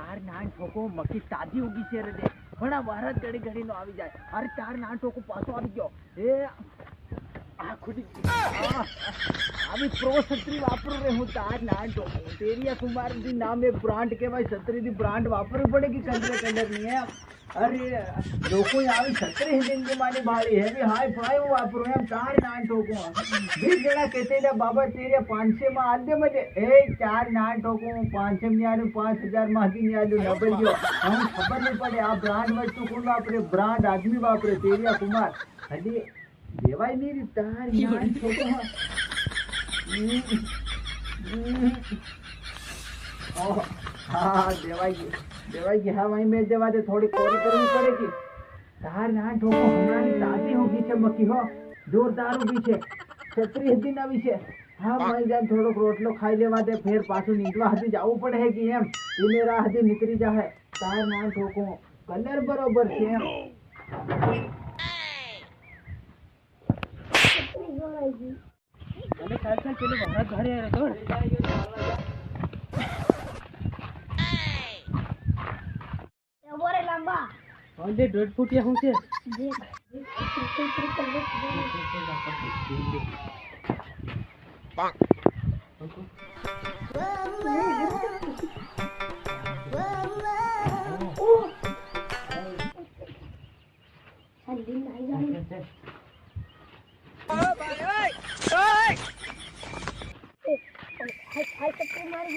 તાર નાન ઠોકો મક્કી તાજી ઉગી છે રે ઘણા પણ આ વરસ ઘડી ઘડી નો આવી જાય. અરે તાર નાન ઠોકો પાછો આવી ગયો. એ, આ ખુદી. આવી પ્રો છત્રી વાપરું રે હું તાર નાન ઠોકો તેરિયા કુમાર જી નામે બ્રાન્ડ કહેવાય. છત્રી દી બ્રાન્ડ વાપરવી પડે કે કંડરે કંડરની એમ? અરે લોકો આવી છત્રી હિન્દી માની બાળી. હેવી હાઈ ફાઈ હું વાપરું એમ ચાર નાન ઠોકું. વીસ જણા કહેતે હતા, બાબા તેરે પાંચસે માં આદ્ય મજે એ ચાર નાન ઠોકું પાંચસે ની આલ્યું પાંચ હજારમાં હતી ની આલ્યું ડબલ ગયો. હું ખબર નહીં પડે આ બ્રાન્ડ વસ્તુ કોણ વાપરે? બ્રાન્ડ આદમી વાપરે તેરિયા કુમાર. હજી દેવાય નહીં તાર નાન ઠોકું. ઓહ, હા દેવાઈ ગયું. દેવાઈ ગઈ હા વहीं મેં જવા દે થોડી કોરી કરવી પડે કે. તાર ના ઠોકો હમણાંની તાજી ઊભી છે મકી હો. જોરદાર ઊભી છે. છત્રી હતી નવી છે. હા મઈ જાય થોડોક રોટલો ખાઈ લેવા દે ફેર પાછું નીકળવા હતી જવું પડે હે કે એમ. ધીમે રાહ હતી નીકળી જાય તાર ના ઠોકો કલર બરોબર છે. એમ અને ચાલ ચાલ પેલું ઘરે આવે તો બોરે લાંબા ઓલે દોઢ ફૂટિયા શું છે જે ત્રિકલ ત્રિકલ દેખ ઠંડી નાઈ જાય હાય હાય હું છે ગઈ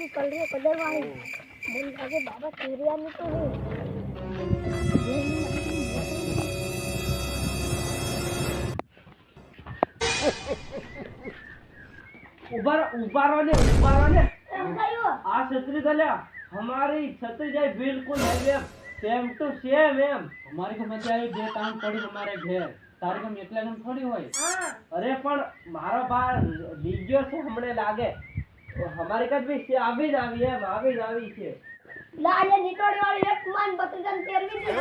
કલરી કલર વાળી બાબા તેરિયાની તો ઊભા રહો, ને ઊભા ને. આ છત્રી તો લ્યા હમારી છત્રી જાય બિલકુલ હેવી એમ. સેમ ટુ સેમ એમ. અમારી ગમે ત્યારે બે કામ પડી અમારે ઘેર. તારી ગમે એકલા ગમ થોડી હોય. અરે પણ મારો બા બીજો છે હમણે લાગે? અમારી કાચ બી છે આવી જ આવી એમ આવી જ આવી છે. લાલે નીટોડી વાળી એક માન બત્રીસન તેરવી દી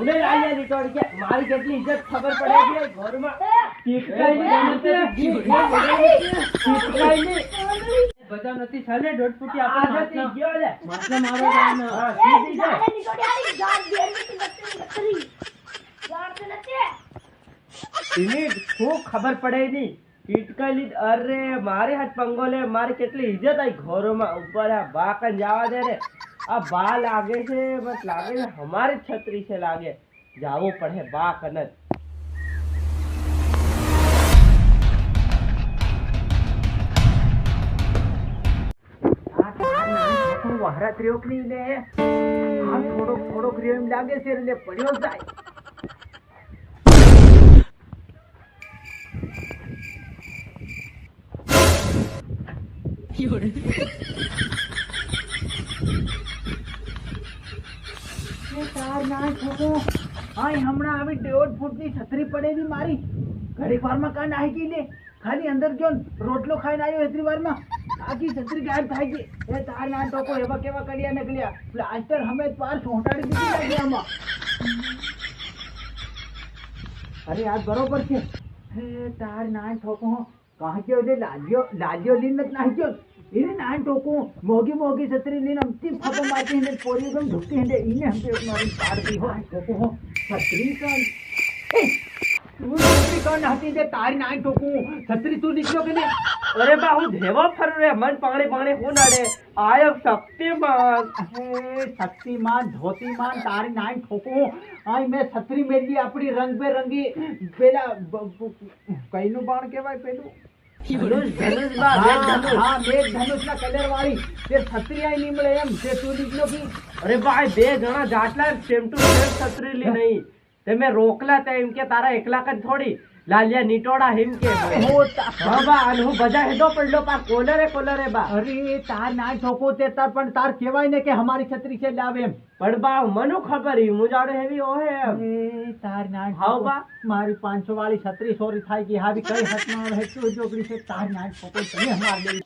હું નહીં લાગ્યા નીકળી કે મારી કેટલી ઇજ્જત ખબર પડે કે ઘરમાં. બધા નથી ચાલે દોઢ ફૂટી આપણે ગયો લે. માટલા મારો ગામ હા, સીધી જાય. એની શું ખબર પડે નહીં ટીટકાઈ અરે મારે હાથ પંગો લે મારી કેટલી ઇજ્જત આવી ઘરોમાં. ઉપર આ બા જવા દે રે. આ બા લાગે છે, બસ લાગે છે હમારી છત્રી છે લાગે. જાવું પડે બા કન જ આ તાર નાન ઠોકો વહરાત રહ્યો કે નહીં લે આ થોડોક થોડો રહ્યો એમ લાગે છે એટલે પડ્યો જાય. એ નાન ઠોકો આય હમણાં આવી દોઢ ફૂટની છત્રી પડેલી મારી. ઘડીક વારમાં કાં નાહી ગઈ લે. ખાલી અંદર ગયો ને, રોટલો ખાઈને આવ્યો એટલી વારમાં. આખી છત્રી ગાયબ થાય ગઈ. એ તાર ના ટોકો એવા કેવા કર્યા નીકળ્યા. પ્લાસ્ટર હમે પાર સોંટાડી દીધી લાગી આમાં અરે, આ બરોબર છે. હે, તાર ના ઠોકો કાં ગયો લાગ્યો લાગ્યો લીન નથી નાખ્યો એને નાન ટોકો મોગી મોગી છત્રી લીન અમતી ફાકો મારતી હિંડે પોરી ગમ ઢુકતી હિંડે ઈને હમતે એક મારી પાડતી હો ટોકો હો. છત્રી કાન તું છત્રી કાન હતી જે તારી નાન ટોકો છત્રી તું નીકળ્યો કે નહીં? અરે બા, હું ધેવો ફર રે, મન પાણી પાણી હું નડે આય શક્તિમાન. હે, શક્તિમાન, ધોતીમાન, તારી નાઈ ઠોકો આઈ મેં છત્રી મેલી આપણી રંગબેરંગી. પેલા કઈનું બાણ કહેવાય પેલું? છત્રી અરે ભાઈ બે જણા જાટલા સેમ ટુ સેમ છત્રીલી નહીં. તમે રોકલા એમ કે તારા એકલા જ થોડી. લાલિયા નીટોડા હિમ કે હો બાબા અને હું બધા હેડો પડલો પા કોલરે કોલરે બા. અરે તાર ના ઠોકો તે તાર પણ તાર કહેવાય ને કે અમારી છત્રી છે લાવે એમ. પણ બા મને ખબર હી હું જાડે હેવી ઓહે એમ. તાર ના હાવ બા. મારી પાંચસો વાળી છત્રી સોરી થાય કે હાવી કઈ હતમાં શું જોગડી છે તાર ના ઠોકો તમે અમાર દે